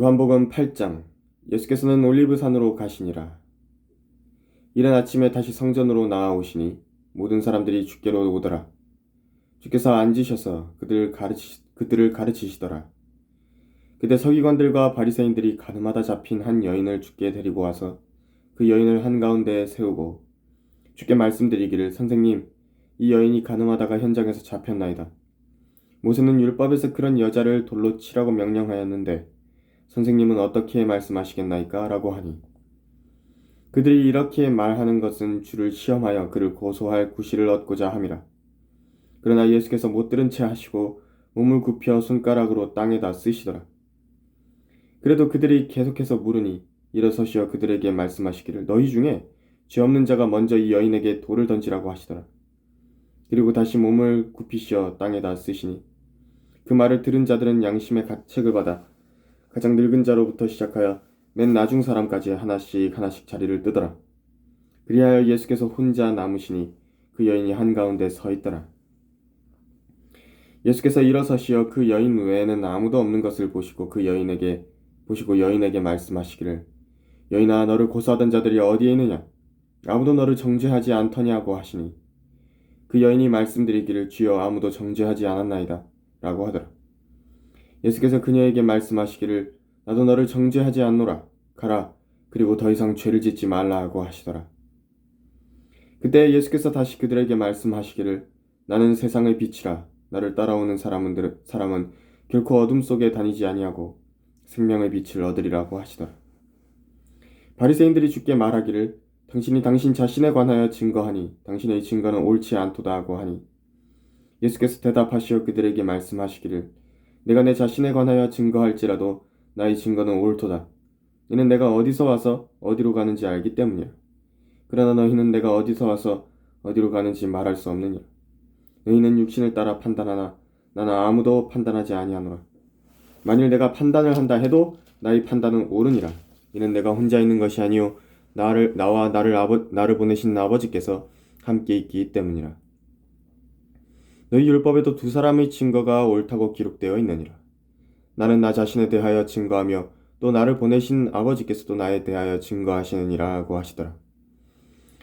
요한복음 8장 예수께서는 올리브산으로 가시니라. 이른 아침에 다시 성전으로 나아오시니 모든 사람들이 주께로 오더라. 주께서 앉으셔서 그들 가르치, 그들을 가르치시더라. 그때 서기관들과 바리새인들이 가늠하다 잡힌 한 여인을 주께 데리고 와서 그 여인을 한가운데에 세우고 주께 말씀드리기를 선생님 이 여인이 가늠하다가 현장에서 잡혔나이다. 모세는 율법에서 그런 여자를 돌로 치라고 명령하였는데 선생님은 어떻게 말씀하시겠나이까? 라고 하니 그들이 이렇게 말하는 것은 주를 시험하여 그를 고소할 구실을 얻고자 함이라. 그러나 예수께서 못 들은 채 하시고 몸을 굽혀 손가락으로 땅에다 쓰시더라. 그래도 그들이 계속해서 물으니 일어서시어 그들에게 말씀하시기를 너희 중에 죄 없는 자가 먼저 이 여인에게 돌을 던지라고 하시더라. 그리고 다시 몸을 굽히시어 땅에다 쓰시니 그 말을 들은 자들은 양심의 가책을 받아 가장 늙은 자로부터 시작하여 맨 나중 사람까지 하나씩 하나씩 자리를 뜨더라. 그리하여 예수께서 혼자 남으시니 그 여인이 한가운데 서 있더라. 예수께서 일어서시어 그 여인 외에는 아무도 없는 것을 보시고 그 여인에게 보시고 여인에게 말씀하시기를 여인아 너를 고소하던 자들이 어디에 있느냐 아무도 너를 정죄하지 않더냐고 하시니 그 여인이 말씀드리기를 주여 아무도 정죄하지 않았나이다 라고 하더라. 예수께서 그녀에게 말씀하시기를 나도 너를 정죄하지 않노라 가라 그리고 더 이상 죄를 짓지 말라 하고 하시더라. 그때 예수께서 다시 그들에게 말씀하시기를 나는 세상의 빛이라 나를 따라오는 사람은 사람은 결코 어둠 속에 다니지 아니하고 생명의 빛을 얻으리라고 하시더라. 바리새인들이 주께 말하기를 당신이 당신 자신에 관하여 증거하니 당신의 증거는 옳지 않도다 하고 하니 예수께서 대답하시어 그들에게 말씀하시기를 내가 내 자신에 관하여 증거할지라도 나의 증거는 옳도다. 이는 내가 어디서 와서 어디로 가는지 알기 때문이라. 그러나 너희는 내가 어디서 와서 어디로 가는지 말할 수 없느니라. 너희는 육신을 따라 판단하나 나는 아무도 판단하지 아니하노라. 만일 내가 판단을 한다 해도 나의 판단은 옳으니라. 이는 내가 혼자 있는 것이 아니요 나를 나와 나를 아버 나를 보내신 아버지께서 함께 있기 때문이라. 너희 율법에도 두 사람의 증거가 옳다고 기록되어 있느니라. 나는 나 자신에 대하여 증거하며 또 나를 보내신 아버지께서도 나에 대하여 증거하시느니라고 하시더라.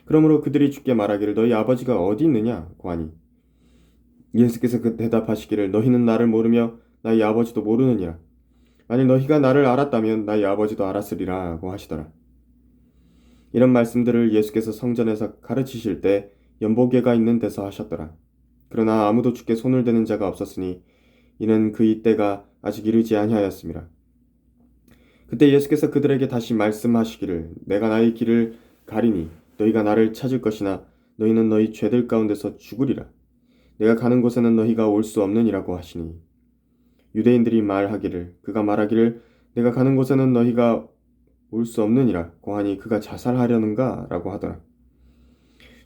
그러므로 그들이 주께 말하기를 너희 아버지가 어디 있느냐 고하니 예수께서 그 대답하시기를 너희는 나를 모르며 나의 아버지도 모르느니라. 만일 너희가 나를 알았다면 나의 아버지도 알았으리라고 하시더라. 이런 말씀들을 예수께서 성전에서 가르치실 때 연보계가 있는 데서 하셨더라. 그러나 아무도 주께 손을 대는 자가 없었으니 이는 그 이 때가 아직 이르지 아니하였습니다. 그때 예수께서 그들에게 다시 말씀하시기를 내가 나의 길을 가리니 너희가 나를 찾을 것이나 너희는 너희 죄들 가운데서 죽으리라. 내가 가는 곳에는 너희가 올 수 없느니라고 하시니 유대인들이 말하기를 그가 말하기를 내가 가는 곳에는 너희가 올 수 없느니라 고 하니 그가 자살하려는가 라고 하더라.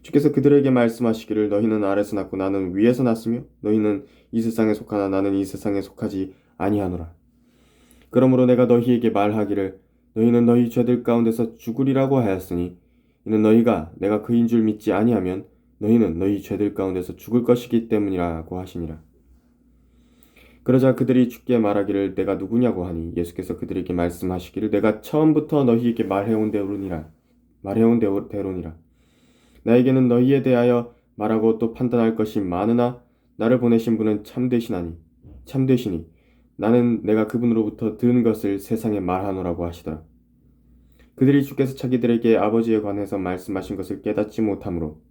주께서 그들에게 말씀하시기를 너희는 아래서 났고 나는 위에서 났으며 너희는 이 세상에 속하나 나는 이 세상에 속하지 아니하노라. 그러므로 내가 너희에게 말하기를 너희는 너희 죄들 가운데서 죽으리라고 하였으니 이는 너희가 내가 그인 줄 믿지 아니하면 너희는 너희 죄들 가운데서 죽을 것이기 때문이라고 하시니라. 그러자 그들이 주께 말하기를 내가 누구냐고 하니 예수께서 그들에게 말씀하시기를 내가 처음부터 너희에게 말해온 대로니라 말해온 대로니라 나에게는 너희에 대하여 말하고 또 판단할 것이 많으나 나를 보내신 분은 참되시나니 참되시니 나는 내가 그분으로부터 들은 것을 세상에 말하노라고 하시더라. 그들이 주께서 자기들에게 아버지에 관해서 말씀하신 것을 깨닫지 못하므로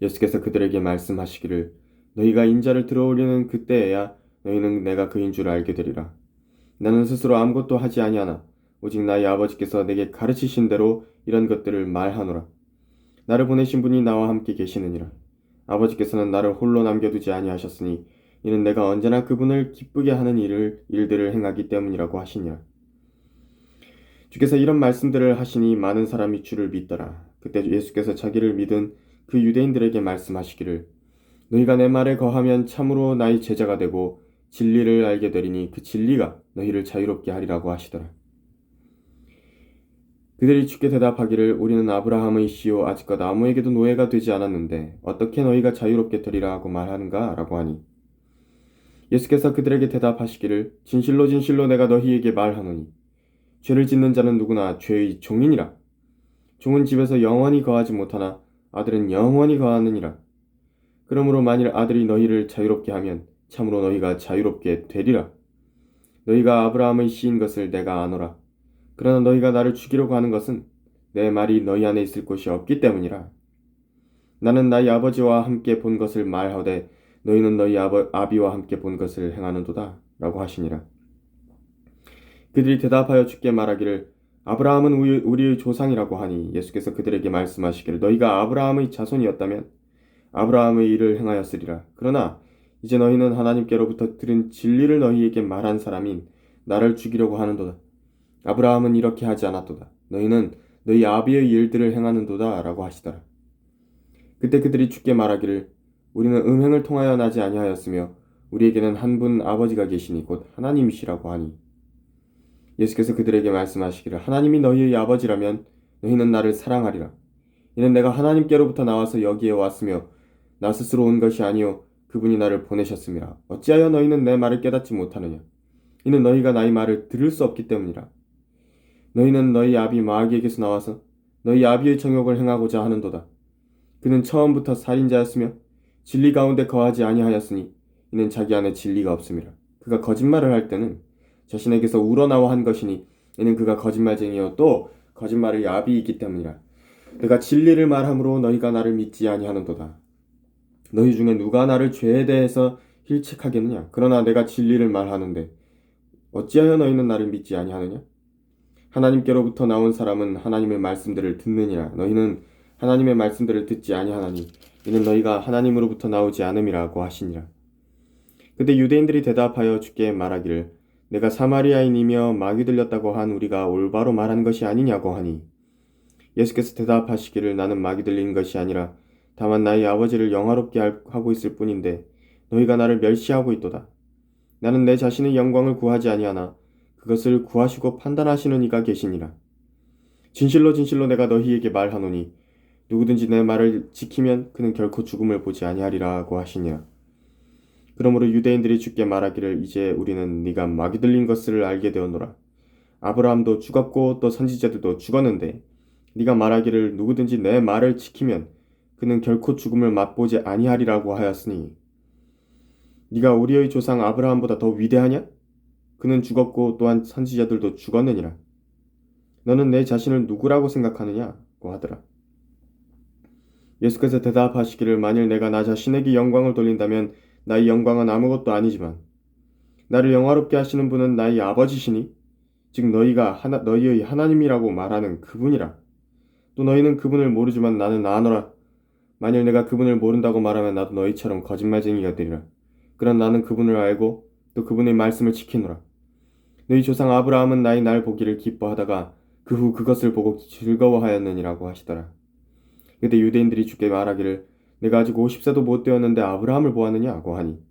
예수께서 그들에게 말씀하시기를 너희가 인자를 들어올리는 그때에야 너희는 내가 그인 줄 알게 되리라. 나는 스스로 아무것도 하지 아니하나 오직 나의 아버지께서 내게 가르치신 대로 이런 것들을 말하노라. 나를 보내신 분이 나와 함께 계시느니라. 아버지께서는 나를 홀로 남겨두지 아니하셨으니 이는 내가 언제나 그분을 기쁘게 하는 일을 일들을 행하기 때문이라고 하시니라. 주께서 이런 말씀들을 하시니 많은 사람이 주를 믿더라. 그때 예수께서 자기를 믿은 그 유대인들에게 말씀하시기를 너희가 내 말에 거하면 참으로 나의 제자가 되고 진리를 알게 되리니 그 진리가 너희를 자유롭게 하리라고 하시더라. 그들이 주께 대답하기를 우리는 아브라함의 씨요 아직껏 아무에게도 노예가 되지 않았는데 어떻게 너희가 자유롭게 되리라 고 말하는가? 라고 하니. 예수께서 그들에게 대답하시기를 진실로 진실로 내가 너희에게 말하노니 죄를 짓는 자는 누구나 죄의 종이니라. 종은 집에서 영원히 거하지 못하나 아들은 영원히 거하느니라. 그러므로 만일 아들이 너희를 자유롭게 하면 참으로 너희가 자유롭게 되리라. 너희가 아브라함의 씨인 것을 내가 아노라 그러나 너희가 나를 죽이려고 하는 것은 내 말이 너희 안에 있을 곳이 없기 때문이라. 나는 나의 아버지와 함께 본 것을 말하되 너희는 너희 아버, 아비와 함께 본 것을 행하는도다 라고 하시니라. 그들이 대답하여 주께 말하기를 아브라함은 우리- 우리의 조상이라고 하니 예수께서 그들에게 말씀하시기를 너희가 아브라함의 자손이었다면 아브라함의 일을 행하였으리라. 그러나 이제 너희는 하나님께로부터 들은 진리를 너희에게 말한 사람인 나를 죽이려고 하는도다 아브라함은 이렇게 하지 않았도다. 너희는 너희 아비의 일들을 행하는도다 라고 하시더라. 그때 그들이 주께 말하기를 우리는 음행을 통하여 나지 아니하였으며 우리에게는 한 분 아버지가 계시니 곧 하나님이시라고 하니. 예수께서 그들에게 말씀하시기를 하나님이 너희의 아버지라면 너희는 나를 사랑하리라. 이는 내가 하나님께로부터 나와서 여기에 왔으며 나 스스로 온 것이 아니요 그분이 나를 보내셨습니다 어찌하여 너희는 내 말을 깨닫지 못하느냐? 이는 너희가 나의 말을 들을 수 없기 때문이라 너희는 너희 아비 마귀에게서 나와서 너희 아비의 정욕을 행하고자 하는도다 그는 처음부터 살인자였으며 진리 가운데 거하지 아니하였으니 이는 자기 안에 진리가 없음이라. 그가 거짓말을 할 때는 자신에게서 우러나와 한 것이니 이는 그가 거짓말쟁이요 또 거짓말의 야비이기 때문이라. 내가 진리를 말함으로 너희가 나를 믿지 아니하는도다. 너희 중에 누가 나를 죄에 대해서 힐책하겠느냐? 그러나 내가 진리를 말하는데 어찌하여 너희는 나를 믿지 아니하느냐? 하나님께로부터 나온 사람은 하나님의 말씀들을 듣느니라. 너희는 하나님의 말씀들을 듣지 아니하나니 이는 너희가 하나님으로부터 나오지 않음이라고 하시니라. 그때 유대인들이 대답하여 주께 말하기를 내가 사마리아인이며 마귀 들렸다고 한 우리가 올바로 말한 것이 아니냐고 하니 예수께서 대답하시기를 나는 마귀 들린 것이 아니라 다만 나의 아버지를 영화롭게 할- 하고 있을 뿐인데 너희가 나를 멸시하고 있도다. 나는 내 자신의 영광을 구하지 아니하나 그것을 구하시고 판단하시는 이가 계시니라. 진실로 진실로 내가 너희에게 말하노니 누구든지 내 말을 지키면 그는 결코 죽음을 보지 아니하리라고 하시니라. 그러므로 유대인들이 주께 말하기를 이제 우리는 네가 마귀 들린 것을 알게 되었노라. 아브라함도 죽었고 또 선지자들도 죽었는데 네가 말하기를 누구든지 내 말을 지키면 그는 결코 죽음을 맛보지 아니하리라고 하였으니 네가 우리의 조상 아브라함보다 더 위대하냐? 그는 죽었고 또한 선지자들도 죽었느니라. 너는 내 자신을 누구라고 생각하느냐고 하더라. 예수께서 대답하시기를 만일 내가 나 자신에게 영광을 돌린다면 나의 영광은 아무것도 아니지만 나를 영화롭게 하시는 분은 나의 아버지시니 즉 너희가 하나, 너희의 하나님이라고 말하는 그분이라. 또 너희는 그분을 모르지만 나는 아노라. 만일 내가 그분을 모른다고 말하면 나도 너희처럼 거짓말쟁이가 되리라. 그런 나는 그분을 알고 또 그분의 말씀을 지키노라 너희 조상 아브라함은 나의 날 보기를 기뻐하다가 그 후 그것을 보고 즐거워하였느니라고 하시더라. 그때 유대인들이 주께 말하기를 내가 아직 50세도 못 되었는데 아브라함을 보았느냐고 하니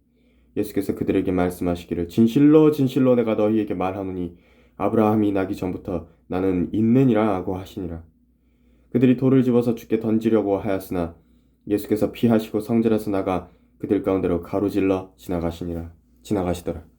예수께서 그들에게 말씀하시기를 진실로 진실로 내가 너희에게 말하노니 아브라함이 나기 전부터 나는 있느니라 하고 하시니라. 그들이 돌을 집어서 주께 던지려고 하였으나 예수께서 피하시고 성전에서 나가 그들 가운데로 가로질러 지나가시니라 지나가시더라